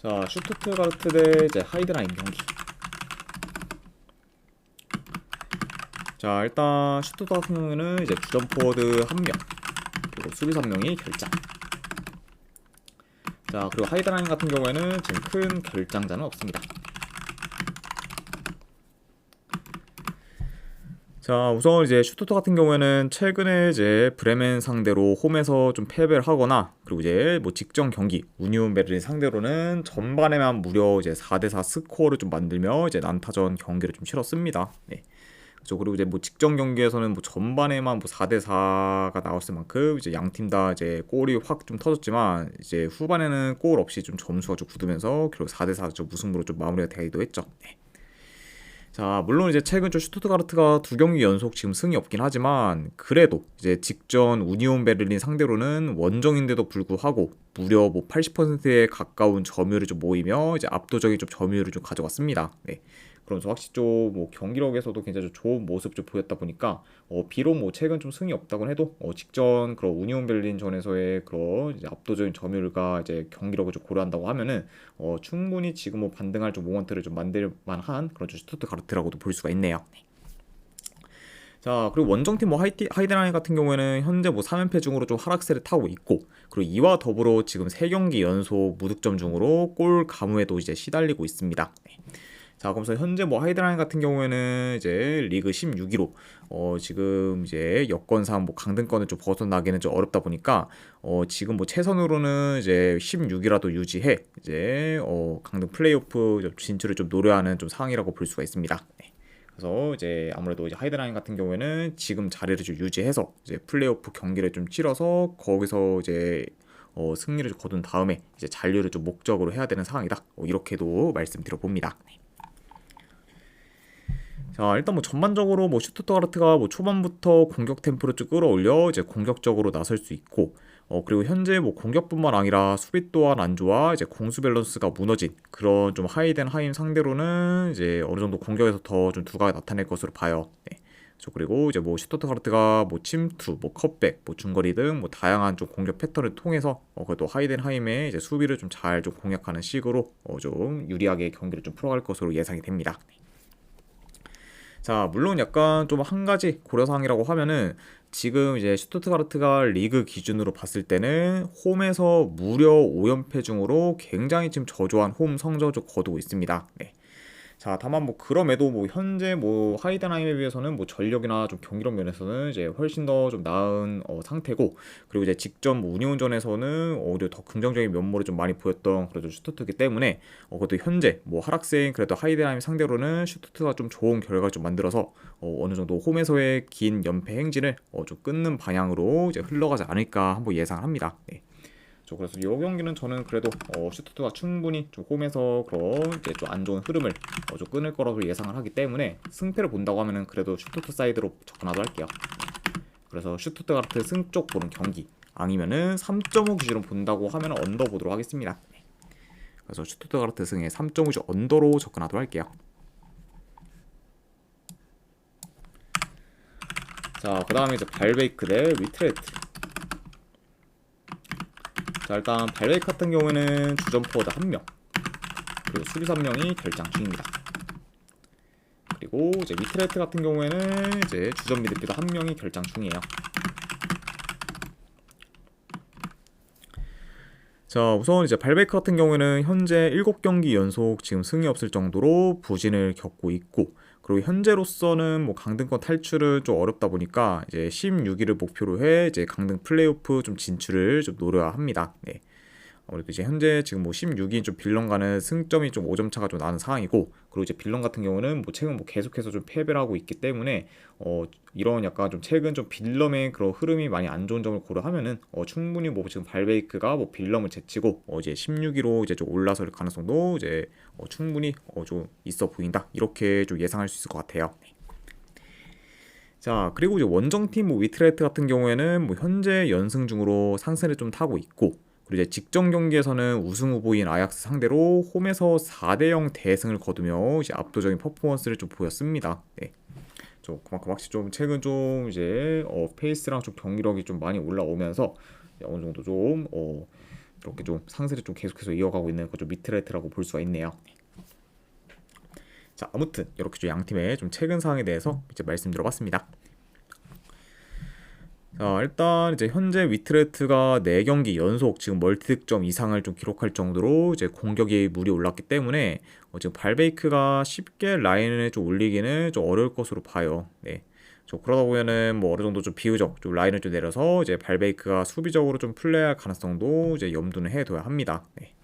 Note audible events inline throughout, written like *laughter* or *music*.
자, 슈투트가르트 대 이제 하이드라인 경기. 자, 일단 경우에는 이제 주전 포워드 한 명, 그리고 수비수 한 명이 결장. 자, 그리고 하이드라인 같은 경우에는 지금 큰 결장자는 없습니다. 자, 우선 이제 슈투트 같은 경우에는 최근에 이제 브레멘 상대로 홈에서 좀 패배를 하거나 그리고 이제 뭐 직전 경기 우니온 베를린 상대로는 전반에만 무려 이제 4대4 스코어를 좀 만들며 이제 난타전 경기를 좀 치렀습니다. 네. 그렇죠. 그리고 이제 뭐 직전 경기에서는 뭐 전반에만 뭐 4대 4가 나왔을 만큼 이제 양 팀 다 이제 골이 확 좀 터졌지만 이제 후반에는 골 없이 좀 점수가 좀 굳으면서 결국 4대 4좀 무승부로 좀 마무리가 되기도 했죠. 네. 자, 물론 이제 최근 좀 슈투트가르트가 두 경기 연속 지금 승이 없긴 하지만 그래도 이제 직전 우니온 베를린 상대로는 원정인데도 불구하고 무려 뭐 80%에 가까운 점유율을 좀 모이며 이제 압도적인 좀 점유율을 좀 가져갔습니다. 네. 그러면서 확실히 좀 뭐 경기력에서도 굉장히 좀 좋은 모습 좀 보였다 보니까 어 비록 뭐 최근 좀 승이 없다곤 해도 어 직전 그런 우니온 베를린전에서의 그런 이제 압도적인 점유율과 이제 경기력을 좀 고려한다고 하면은 어 충분히 지금 뭐 반등할 좀 모먼트를 좀 만들 만한 그런 좀 슈투트가르트라고도 볼 수가 있네요. 네. 자 그리고 원정팀 뭐 하이티, 하이드라인 같은 경우에는 현재 뭐 3연패 중으로 좀 하락세를 타고 있고 그리고 이와 더불어 지금 3경기 연속 무득점 중으로 골 가무에도 이제 시달리고 있습니다. 네. 자, 그러면서 현재 뭐 하이드라인 같은 경우에는 이제 리그 16위로 어 지금 이제 여건상 뭐 강등권을 좀 벗어나기는 좀 어렵다 보니까 어 지금 뭐 최선으로는 이제 16위라도 유지해 이제 어 강등 플레이오프 진출을 좀 노려하는 좀 상황이라고 볼 수가 있습니다. 네. 그래서 이제 아무래도 이제 하이드라인 같은 경우에는 지금 자리를 좀 유지해서 이제 플레이오프 경기를 좀 치러서 거기서 이제 어, 승리를 거둔 다음에 이제 잔류를 좀 목적으로 해야 되는 상황이다. 어, 이렇게도 말씀드려 봅니다. 네. 자 일단 뭐 전반적으로 뭐 슈투트가르트가 뭐 초반부터 공격 템포를 쭉 끌어올려 이제 공격적으로 나설 수 있고 어 그리고 현재 뭐 공격뿐만 아니라 수비 또한 안 좋아 이제 공수 밸런스가 무너진 그런 좀 하이덴 하임 상대로는 이제 어느 정도 공격에서 더 좀 두각을 나타낼 것으로 봐요. 네. 그리고 이제 뭐 슈토트가르트가 뭐 침투, 뭐 컵백, 뭐 중거리 등 뭐 다양한 좀 공격 패턴을 통해서 어 그래도 하이덴 하임의 이제 수비를 좀 잘좀 좀 공략하는 식으로 어 좀 유리하게 경기를 좀 풀어갈 것으로 예상이 됩니다. 네. 자, 물론 약간 좀 한 가지 고려사항이라고 하면은 지금 이제 슈투트가르트가 리그 기준으로 봤을 때는 홈에서 무려 5연패 중으로 굉장히 지금 저조한 홈 성적을 거두고 있습니다. 네. 자, 다만 뭐 그럼에도 뭐 현재 뭐 하이덴하임에 비해서는 뭐 전력이나 좀 경기력 면에서는 이제 훨씬 더 좀 나은 어, 상태고 그리고 이제 직전 뭐 운이온전에서는 오히려 더 긍정적인 면모를 좀 많이 보였던 그래도 슈투트기 때문에 어, 그래도 현재 뭐 하락세인 그래도 하이덴하임 상대로는 슈투트가 좀 좋은 결과를 좀 만들어서 어, 어느 정도 홈에서의 긴 연패 행진을 어, 좀 끊는 방향으로 이제 흘러가지 않을까 한번 예상합니다. 네. 그래서 이 경기는 저는 그래도 어, 슈투트가 충분히 좀 홈에서 그런 이제 좀 안 좋은 흐름을 어, 좀 끊을 거라고 예상을 하기 때문에 승패를 본다고 하면은 그래도 슈투트 사이드로 접근하도록 할게요. 그래서 슈투트 같은 승 쪽 보는 경기 아니면은 3.5 기준으로 본다고 하면 언더 보도록 하겠습니다. 그래서 슈투트가르트 승에 3.5주 언더로 접근하도록 할게요. 자, 그 다음에 이제 발베이크 대 위트레트. 자 일단 발레 같은 경우에는 주전 포워드 한명 그리고 수비수 한 명이 결장 중입니다. 그리고 이제 위트레트 같은 경우에는 이제 주전 미드필더 한 명이 결장 중이에요. 자 우선 이제 발베이크 같은 경우에는 현재 7경기 연속 지금 승이 없을 정도로 부진을 겪고 있고 그리고 현재로서는 뭐 강등권 탈출은 좀 어렵다 보니까 이제 16위를 목표로 해 이제 강등 플레이오프 좀 진출을 좀 노려야 합니다. 네. 아무래도 이제 현재 지금 뭐 16인 좀 빌런과는 승점이 좀 5점 차가 좀 나는 상황이고 그리고 이제 빌런 같은 경우는 뭐 최근 뭐 계속해서 좀 패배를 하고 있기 때문에 어 이런 약간 좀 최근 좀 빌럼의 그런 흐름이 많이 안 좋은 점을 고려하면은 어 충분히 뭐 지금 발베이크가 뭐 빌럼을 제치고 어 이제 16위로 이제 좀 올라설 가능성도 이제 어 충분히 어 좀 있어 보인다 이렇게 좀 예상할 수 있을 것 같아요. 네. 자 그리고 이제 원정팀 뭐 위트레트 같은 경우에는 뭐 현재 연승 중으로 상승을 좀 타고 있고 그리고 이제 직전 경기에서는 우승 후보인 아약스 상대로 홈에서 4대 0 대승을 거두며 이제 압도적인 퍼포먼스를 좀 보였습니다. 네. 좀 그만큼 확실히 좀 최근 좀 이제 어, 페이스랑 좀 경기력이 좀 많이 올라오면서 어느 정도 좀 어, 이렇게 좀 상세를 좀 계속해서 이어가고 있는 그좀 미트레트라고 볼 수가 있네요. 자 아무튼 이렇게 좀 양 팀의 좀 최근 상황에 대해서 이제 말씀드려봤습니다. 자 일단 이제 현재 위트레트가 4경기 연속 지금 멀티 득점 이상을 좀 기록할 정도로 이제 공격이 물이 올랐기 때문에 어, 지금 발베이크가 쉽게 라인을 좀 올리기는 좀 어려울 것으로 봐요. 네. 저 그러다 보면은 뭐 어느 정도 좀 비유적 좀 라인을 좀 내려서 이제 발베이크가 수비적으로 좀 플레이할 가능성도 이제 염두는 해둬야 합니다. 네.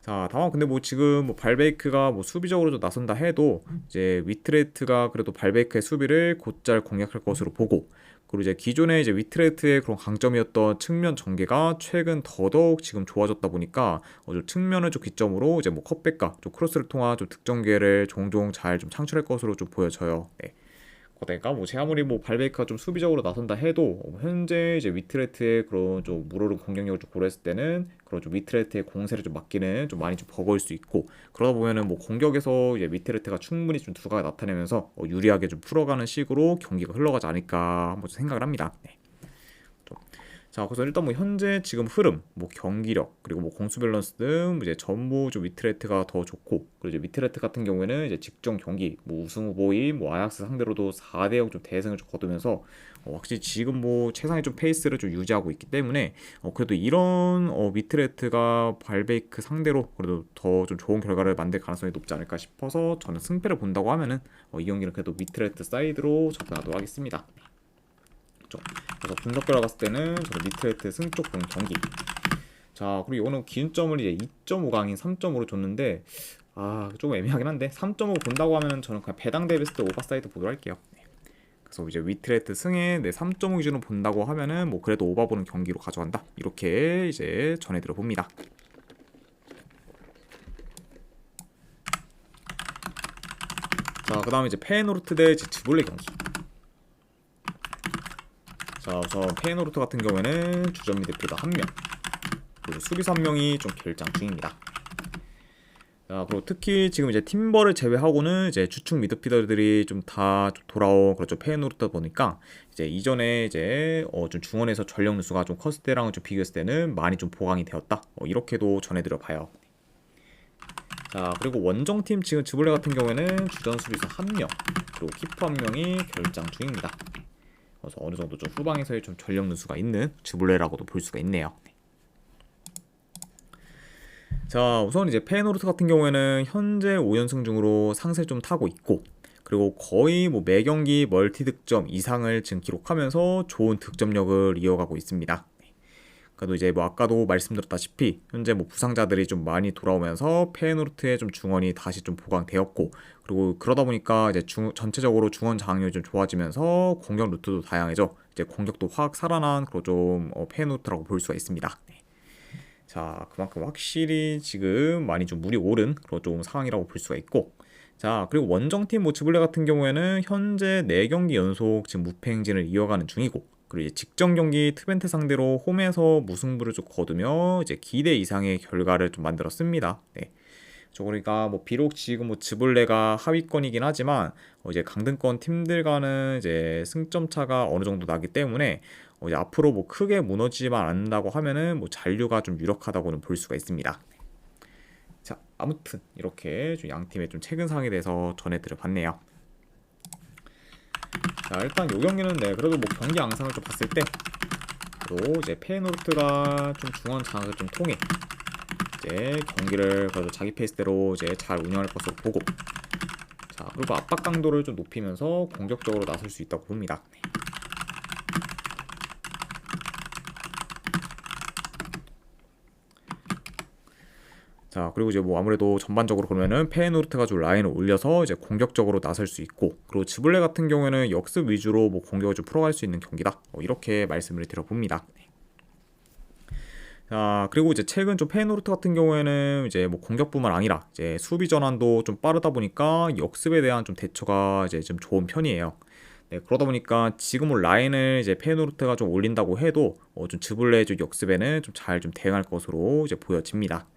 자 다만 근데 뭐 지금 뭐 발베이크가 뭐 수비적으로 좀 나선다 해도 이제 위트레트가 그래도 발베이크의 수비를 곧잘 공략할 것으로 보고 그리고 이제 기존에 이제 위트레트의 그런 강점이었던 측면 전개가 최근 더더욱 지금 좋아졌다 보니까 어, 좀 측면을 좀 기점으로 이제 뭐 컵백과 좀 크로스를 통한 좀 득점 기회를 종종 잘 좀 창출할 것으로 좀 보여져요. 네. 거대가 뭐제 아무리 뭐 발베이크가 좀 수비적으로 나선다 해도 현재 이제 위트레트의 그런 좀 무로른 공격력을 좀 고려했을 때는 그런 좀 위트레트의 공세를 좀 막기는 좀 많이 좀 버거울 수 있고 그러다 보면은 뭐 공격에서 이제 위트레트가 충분히 좀 두각을 나타내면서 어 유리하게 좀 풀어가는 식으로 경기가 흘러가지 않을까 한번 생각을 합니다. 네. 자, 그래서 일단 뭐 현재 지금 흐름, 뭐 경기력, 그리고 뭐 공수 밸런스 등 이제 전부 좀 위트레트가 더 좋고, 그리고 이제 위트레트 같은 경우에는 이제 직전 경기, 뭐 우승 후보인 뭐 아약스 상대로도 4대 0 좀 대승을 좀 거두면서 어, 확실히 지금 뭐 최상의 좀 페이스를 좀 유지하고 있기 때문에 어, 그래도 이런 어, 위트레트가 발베이크 상대로 그래도 더 좀 좋은 결과를 만들 가능성이 높지 않을까 싶어서 저는 승패를 본다고 하면은 어, 이 경기는 그래도 위트레트 사이드로 접근하도록 하겠습니다. 그렇죠. 그래서 분석 결과 봤을 때는 저는 리트레트 승쪽 본 경기. 자 그리고 이거는 기준점을 이제 2.5강인 3.5로 줬는데 아 조금 애매하긴 한데 3.5 본다고 하면 저는 그냥 배당 데비스트 오버사이드 보도록 할게요. 네. 그래서 이제 위트레트 승에 내 3.5 기준으로 본다고 하면은 뭐 그래도 오버 보는 경기로 가져간다 이렇게 이제 전해드려 봅니다. 자, 그 다음에 이제 페노르트 대 지츠볼레 경기. 자 우선 페이노르트 같은 경우에는 주전 미드필더 한명 그리고 수비수 한 명이 좀 결장 중입니다. 자 그리고 특히 지금 이제 팀버를 제외하고는 이제 주축 미드필더들이 좀 다 돌아온 그렇죠 페이노르트 보니까 이제 이전에 이제 어 좀 중원에서 전력 누수가 좀 컸을 때랑 좀 비교했을 때는 많이 좀 보강이 되었다. 어 이렇게도 전해드려 봐요. 자 그리고 원정팀 지금 지블레 같은 경우에는 주전 수비수 한명 그리고 키퍼 한 명이 결장 중입니다. 그래서 어느 정도 좀 후방에서의 좀 전력 누수가 있는 주블레라고도 볼 수가 있네요. 자 우선 이제 페노르트 같은 경우에는 현재 5연승 중으로 상세를 좀 타고 있고 그리고 거의 뭐 매 경기 멀티 득점 이상을 지금 기록하면서 좋은 득점력을 이어가고 있습니다. 그래도 이제 뭐 아까도 말씀드렸다시피 현재 뭐 부상자들이 좀 많이 돌아오면서 페노르트의 좀 중원이 다시 좀 보강되었고 그리고 그러다 보니까 이제 중, 전체적으로 중원 장악률이 좀 좋아지면서 공격 루트도 다양해져 이제 공격도 확 살아난 그런 좀 어, 페노르트라고 볼 수가 있습니다. 네. 자 그만큼 확실히 지금 많이 좀 물이 오른 그런 좀 상황이라고 볼 수가 있고 자 그리고 원정팀 모츠블레 같은 경우에는 현재 4경기 연속 지금 무패 행진을 이어가는 중이고 그리고 이제 직전 경기 트벤트 상대로 홈에서 무승부를 좀 거두며 이제 기대 이상의 결과를 좀 만들었습니다. 네. 저 그러니까 뭐 비록 지금 뭐 즈블레가 하위권이긴 하지만 어 이제 강등권 팀들과는 이제 승점 차가 어느 정도 나기 때문에 어 이제 앞으로 뭐 크게 무너지지만 않는다고 하면은 뭐 잔류가 좀 유력하다고는 볼 수가 있습니다. 자 아무튼 이렇게 좀 양 팀의 좀 최근 상황에 대해서 전해드려 봤네요. 자 일단 요 경기는 네 그래도 뭐 경기 양상을 좀 봤을 때 또 이제 페노르트가 좀 중원 장악을 좀 통해 이제 경기를 그래도 자기 페이스대로 이제 잘 운영할 것으로 보고 자 그리고 압박 강도를 좀 높이면서 공격적으로 나설 수 있다고 봅니다. 네. 자 그리고 이제 뭐 아무래도 전반적으로 그러면은 페노르트가 좀 라인을 올려서 이제 공격적으로 나설 수 있고 그리고 지블레 같은 경우에는 역습 위주로 뭐 공격을 좀 풀어갈 수 있는 경기다 뭐 이렇게 말씀을 드려봅니다. 자 그리고 이제 최근 좀 페노르트 같은 경우에는 이제 뭐 공격뿐만 아니라 이제 수비 전환도 좀 빠르다 보니까 역습에 대한 좀 대처가 이제 좀 좋은 편이에요. 네, 그러다 보니까 지금 은 라인을 이제 페노르트가 좀 올린다고 해도 어, 좀 즈블레 쪽 역습에는 좀잘좀 대응할 것으로 이제 보여집니다.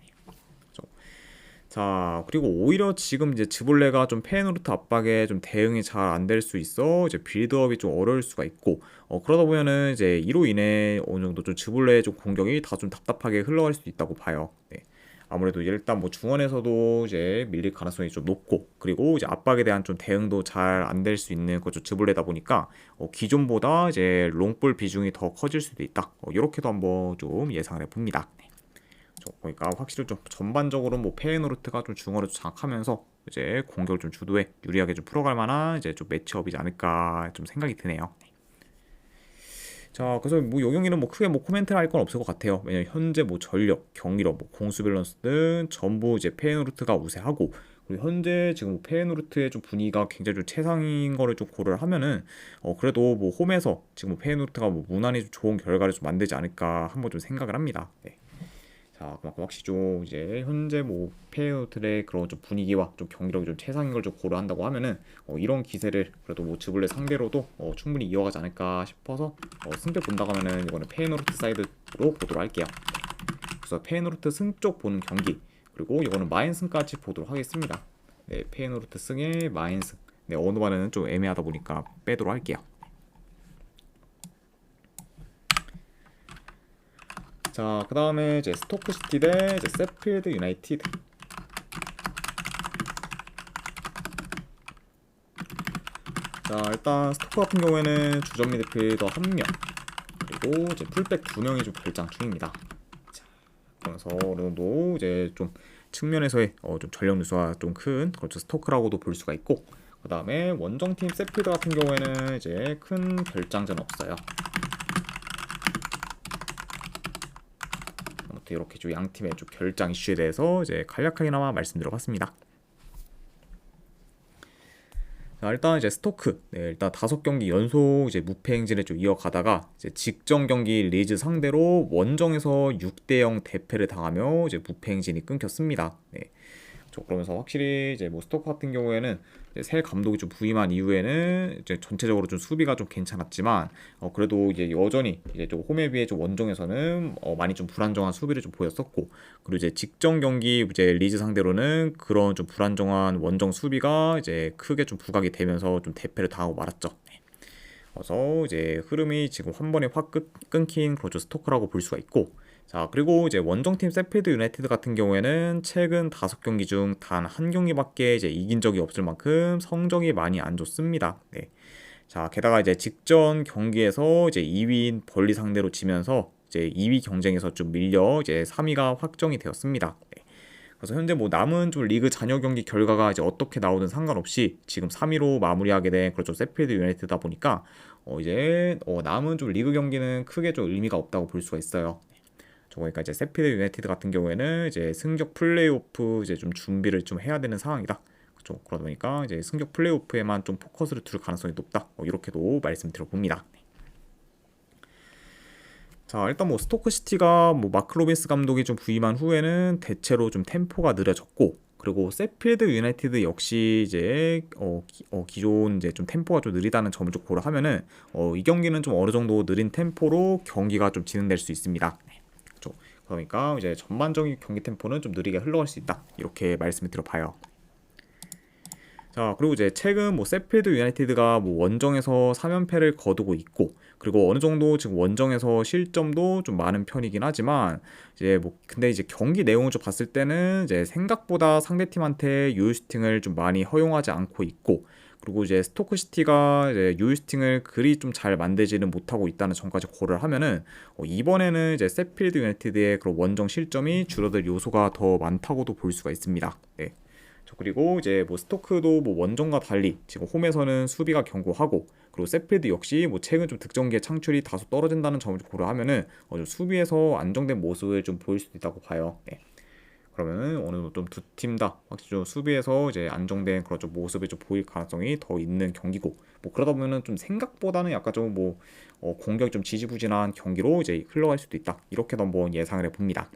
자, 그리고 오히려 지금 이제 즈볼레가 좀 페노르트 압박에 좀 대응이 잘 안 될 수 있어 이제 빌드업이 좀 어려울 수가 있고 어, 그러다 보면은 이제 이로 인해 어느 정도 좀 즈볼레의 좀 공격이 다 좀 답답하게 흘러갈 수도 있다고 봐요. 네. 아무래도 일단 뭐 중원에서도 이제 밀릴 가능성이 좀 높고 그리고 이제 압박에 대한 좀 대응도 잘 안 될 수 있는 그좀 즈볼레다 보니까 어, 기존보다 이제 롱볼 비중이 더 커질 수도 있다. 어, 이렇게도 한번 좀 예상을 해봅니다. 네. 저 보니까 확실히 좀 전반적으로 뭐 페이노르트가 좀좀 장악하면서 이제 공격을 좀 주도해 유리하게 좀 풀어갈 만한 이제 좀 매치업이지 않을까 좀 생각이 드네요. 네. 자, 그래서 뭐 요경이는 뭐 크게 뭐 코멘트를 할 건 없을 것 같아요. 왜냐면 현재 뭐 전력, 경기력, 뭐 공수 밸런스 등 전부 이제 페이노르트가 우세하고 그리고 현재 지금 뭐 페이노르트의 좀 분위기가 굉장히 좀 최상인 거를 좀 고려를 하면은 어 그래도 뭐 홈에서 지금 뭐 페이노르트가 뭐 무난히 좀 좋은 결과를 좀 만들지 않을까 한번 좀 생각을 합니다. 네. 자, 그만큼 확실히 좀 이제 현재 뭐 페이노트의 그런 좀 분위기와 좀 경기력이 좀 최상인 걸 좀 고려한다고 하면은 어, 이런 기세를 그래도 뭐 즈블레 상대로도 어, 충분히 이어가지 않을까 싶어서 어, 승패 본다고 하면은 이거는 페이노르트 사이드로 보도록 할게요. 그래서 페이노르트 승 쪽 보는 경기 그리고 이거는 마인승까지 보도록 하겠습니다. 네, 페이노르트 승에 마인승. 네, 어느 반은 좀 애매하다 보니까 빼도록 할게요. 자, 그 다음에 이제 스토크시티 대 이제 세필드 유나이티드. 자, 일단 스토크 같은 경우에는 주전 미드필더 한 명, 그리고 이제 풀백 두 명이 좀 결장 중입니다. 자, 그래서 어느 정도 이제 좀 측면에서의 어, 좀 전력 누수가 좀 큰 그렇죠 스토크라고도 볼 수가 있고, 그 다음에 원정팀 세필드 같은 경우에는 이제 큰 결장전 없어요. 아무튼 이렇게 좀 양 팀의 좀 결장 이슈에 대해서 이제 간략하게나마 말씀드려봤습니다. 자, 일단 이제 스토크, 네, 일단 다섯 경기 연속 이제 무패 행진을 좀 이어가다가 이제 직전 경기 리즈 상대로 원정에서 6대 0 대패를 당하며 이제 무패 행진이 끊겼습니다. 네. 저 그러면서 확실히 이제 뭐 스토크 같은 경우에는 새 감독이 좀 부임한 이후에는 이제 전체적으로 좀 수비가 좀 괜찮았지만 어 그래도 이제 여전히 이제 좀 홈에 비해 좀 원정에서는 어 많이 좀 불안정한 수비를 좀 보였었고 그리고 이제 직전 경기 이제 리즈 상대로는 그런 좀 불안정한 원정 수비가 이제 크게 좀 부각이 되면서 좀 대패를 당하고 말았죠. 네. 그래서 이제 흐름이 지금 한 번에 확 끊긴 그런 스토크라고 볼 수가 있고 자, 그리고 이제 원정팀 세필드 유나이티드 같은 경우에는 최근 다섯 경기 중 단 한 경기밖에 이제 이긴 적이 없을 만큼 성적이 많이 안 좋습니다. 네. 자, 게다가 이제 직전 경기에서 이제 2위인 벌리 상대로 지면서 이제 2위 경쟁에서 좀 밀려 이제 3위가 확정이 되었습니다. 네. 그래서 현재 뭐 남은 좀 리그 잔여 경기 결과가 이제 어떻게 나오든 상관없이 지금 3위로 마무리하게 된 그렇죠 세필드 유나이티드다 보니까 어 이제 어 남은 좀 리그 경기는 크게 좀 의미가 없다고 볼 수가 있어요. 그러니까 이제 세피드 유나이티드 같은 경우에는 이제 승격 플레이오프 이제 좀 준비를 좀 해야 되는 상황이다. 그렇죠. 그러다 보니까 이제 승격 플레이오프에만 좀 포커스를 둘 가능성이 높다. 뭐 이렇게도 말씀드려 봅니다. 자 일단 뭐 스토크 시티가 뭐 마크 로빈스 감독이 좀 부임한 후에는 대체로 좀 템포가 느려졌고 그리고 세필드 유나이티드 역시 이제 어, 기, 어, 기존 이제 좀 템포가 좀 느리다는 점을 좀 고려하면은 어, 이 경기는 좀 어느 정도 느린 템포로 경기가 좀 진행될 수 있습니다. 그러니까 이제 전반적인 경기 템포는 좀 느리게 흘러갈 수 있다. 이렇게 말씀을 드려봐요. 자 그리고 이제 최근 뭐 세필드 유나이티드가 뭐 원정에서 3연패를 거두고 있고 그리고 어느 정도 지금 원정에서 실점도 좀 많은 편이긴 하지만 이제 뭐 근데 이제 경기 내용을 좀 봤을 때는 이제 생각보다 상대팀한테 유효 슈팅을 좀 많이 허용하지 않고 있고 그리고 이제 스토크시티가 이제 유스팅을 그리 좀 잘 만들지는 못하고 있다는 점까지 고려를 하면은 어, 이번에는 이제 세필드 유나이티드의 그런 원정 실점이 줄어들 요소가 더 많다고도 볼 수가 있습니다. 네. 그리고 이제 뭐 스토크도 뭐 원정과 달리 지금 홈에서는 수비가 견고하고 그리고 세필드 역시 뭐 최근 좀 득점기의 창출이 다소 떨어진다는 점을 고려하면은 어, 좀 수비에서 안정된 모습을 좀 보일 수도 있다고 봐요. 네. 그러면은 어느 정도 좀 두 팀 다 확실히 좀 수비에서 이제 안정된 그런 좀 모습이 좀 보일 가능성이 더 있는 경기고 뭐 그러다 보면은 좀 생각보다는 약간 좀뭐 어, 공격이 좀 지지부진한 경기로 이제 흘러갈 수도 있다 이렇게도 한번 예상을 해봅니다.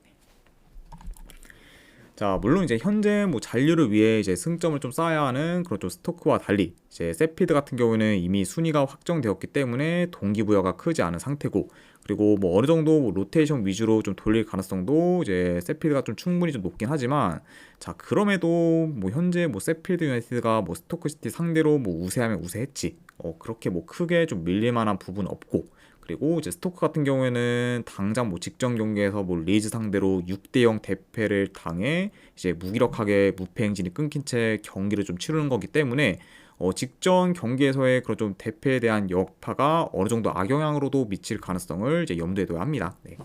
자 물론 이제 현재 뭐 잔류를 위해 이제 승점을 좀 쌓아야 하는 그런 좀 스토크와 달리 이제 세피드 같은 경우에는 이미 순위가 확정되었기 때문에 동기부여가 크지 않은 상태고 그리고 뭐 어느 정도 뭐 로테이션 위주로 좀 돌릴 가능성도 이제 세필드가 좀 충분히 좀 높긴 하지만 자 그럼에도 뭐 현재 뭐 세필드 유나이티드가 뭐 스토크시티 상대로 뭐 우세하면 우세했지. 어 그렇게 뭐 크게 좀 밀릴 만한 부분 없고 그리고 이제 스토크 같은 경우에는 당장 뭐 직전 경기에서 뭐 리즈 상대로 6대 0 대패를 당해 이제 무기력하게 무패 행진이 끊긴 채 경기를 좀 치르는 거기 때문에 어, 직전 경기에서의 그런 좀 대패에 대한 여파가 어느 정도 악영향으로도 미칠 가능성을 이제 염두에 둬야 합니다. 네.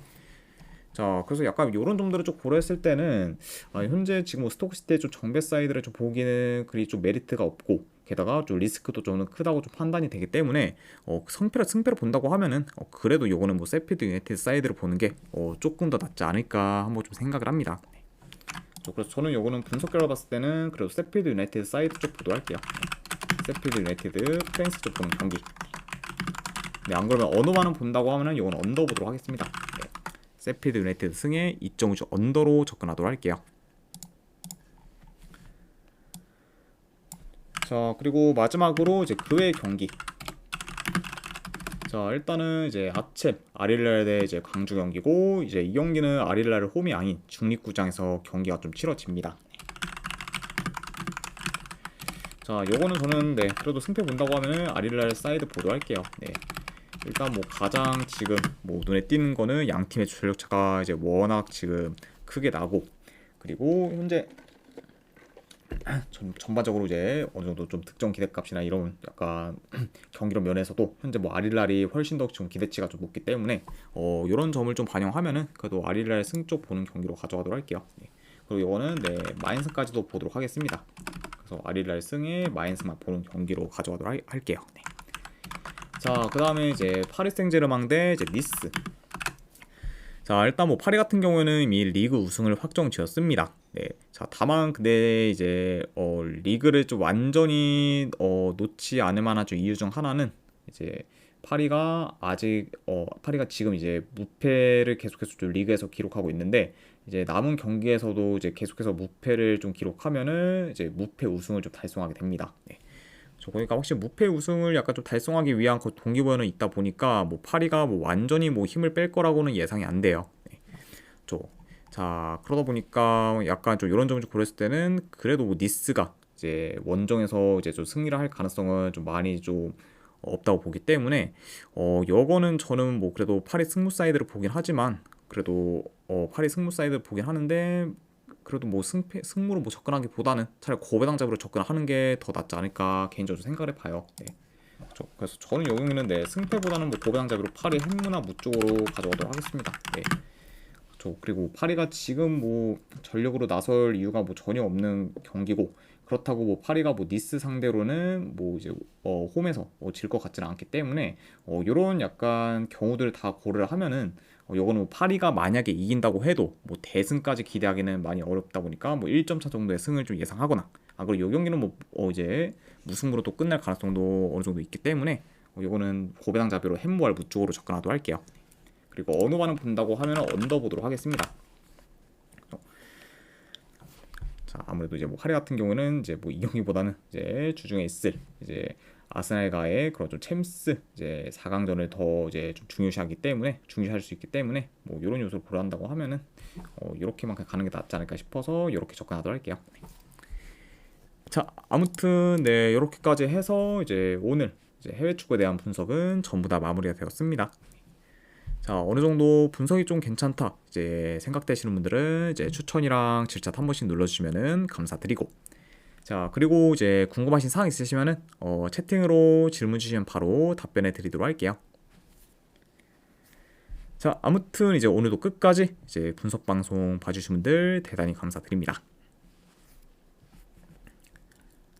자, 그래서 약간 이런 점들을 좀 고려했을 때는 아, 현재 지금 뭐 스토크시티의 좀 정배 사이드를 좀 보기는 그리 좀 메리트가 없고 게다가 좀 리스크도 좀 크다고 좀 판단이 되기 때문에 어, 성패를 승패를 본다고 하면은 어, 그래도 요거는 뭐 세피드 유나이티드 사이드를 보는 게 어, 조금 더 낫지 않을까 한번 좀 생각을 합니다. 네. 저 그래서 저는 요거는 분석 결과 봤을 때는 그래도 세피드 유나이티드 사이드 쪽 보도할게요. 세피드 유나이티드 프랭스 쪽 보는 경기. 네, 안 그러면 언어만은 본다고 하면은 요건 언더 보도록 하겠습니다. 네. 세피드 유나이티드 승에 2.5주 언더로 접근하도록 할게요. 자 그리고 마지막으로 이제 그외 경기. 자 일단은 이제 아첼 아릴랄 대 이제 광주 경기고 이제 이 경기는 아릴랄 홈이 아닌 중립구장에서 경기가 좀 치러집니다. 자 요거는 저는 네 그래도 승패 본다고 하면은 아릴랄 사이드 보도 할게요. 네. 일단 뭐 가장 지금 뭐 눈에 띄는 거는 양 팀의 전력차가 이제 워낙 지금 크게 나고 그리고 현재 전, 전반적으로 이제 어느 정도 좀 특정 기대값이나 이런 약간 *clears throat* 경기력 면에서도 현재 뭐 아릴랄이 훨씬 더좀 기대치가 좀 높기 때문에 어 이런 점을 좀 반영하면은 그래도 아릴랄 승쪽 보는 경기로 가져가도록 할게요. 네. 그리고 이거는 네 마인스까지도 보도록 하겠습니다. 그래서 아릴랄 승에 마인스만 보는 경기로 가져가도록 하, 할게요. 네. 자, 그 다음에 이제 파리 생제르맹 대 이제 니스. 자, 일단 뭐 파리 같은 경우에는 이미 리그 우승을 확정 지었습니다. 네. 자, 다만 근데 이제 어 리그를 좀 완전히 어 놓지 않을 만한 좀 이유 중 하나는 이제 파리가 아직 어 파리가 지금 이제 무패를 계속해서 좀 리그에서 기록하고 있는데 이제 남은 경기에서도 이제 계속해서 무패를 좀 기록하면은 이제 무패 우승을 좀 달성하게 됩니다. 네. 저 보니까 확실히 무패 우승을 약간 좀 달성하기 위한 그 동기부여는 있다 보니까 뭐 파리가 뭐 완전히 뭐 힘을 뺄 거라고는 예상이 안 돼요. 네. 저, 자 그러다 보니까 약간 좀 이런 점을 좀 고렸을 때는 그래도 뭐 니스가 이제 원정에서 이제 좀 승리를 할 가능성은 좀 많이 좀 없다고 보기 때문에 어 여거는 저는 뭐 그래도 파리 승무 사이드를 보긴 하지만 그래도 어 파리 승무 사이드를 보긴 하는데 그래도 뭐 승패 승무로 뭐 접근하기보다는 차라리 고배당 잡으로 접근하는 게 더 낫지 않을까 개인적으로 생각을 해봐요. 네. 저, 그래서 저는 요 경기는 네, 승패보다는 뭐 고배당잡이로 파리 핵무나 무 쪽으로 가져가도록 하겠습니다. 네. 저 그리고 파리가 지금 뭐 전력으로 나설 이유가 뭐 전혀 없는 경기고 그렇다고 뭐 파리가 뭐 니스 상대로는 뭐 이제 어 홈에서 뭐 질것 같지는 않기 때문에 어 요런 약간 경우들을 다 고려를 하면은 어 요거는 뭐 파리가 만약에 이긴다고 해도 뭐 대승까지 기대하기는 많이 어렵다 보니까 뭐 1점 차 정도의 승을 좀 예상하거나 아 그리고 요 경기는 뭐 어 이제 무승부로 또 끝날 가능성도 어느 정도 있기 때문에 어 요거는 고배당 잡이로 햄무알 무 쪽으로 접근하도록 할게요. 그리고 어느 반을 본다고 하면 언더 보도록 하겠습니다. 자 아무래도 이제 뭐 파리 같은 경우는 이제 뭐 이 경기보다는 이제 주중에 있을 이제 아스날과의 그런 좀 챔스 이제 4강전을 더 이제 좀 중요시하기 때문에 중요시할 수 있기 때문에 뭐 이런 요소를 고려한다고 하면은 어 이렇게만 가는 게 낫지 않을까 싶어서 이렇게 접근하도록 할게요. 자 아무튼 네 이렇게까지 해서 이제 오늘 이제 해외 축구에 대한 분석은 전부 다 마무리가 되었습니다. 자 어느 정도 분석이 좀 괜찮다 이제 생각되시는 분들은 이제 추천이랑 질차 한 번씩 눌러주시면은 감사드리고 자 그리고 이제 궁금하신 사항 있으시면은 어, 채팅으로 질문 주시면 바로 답변해 드리도록 할게요. 자 아무튼 이제 오늘도 끝까지 이제 분석 방송 봐주신 분들 대단히 감사드립니다.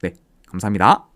네 감사합니다.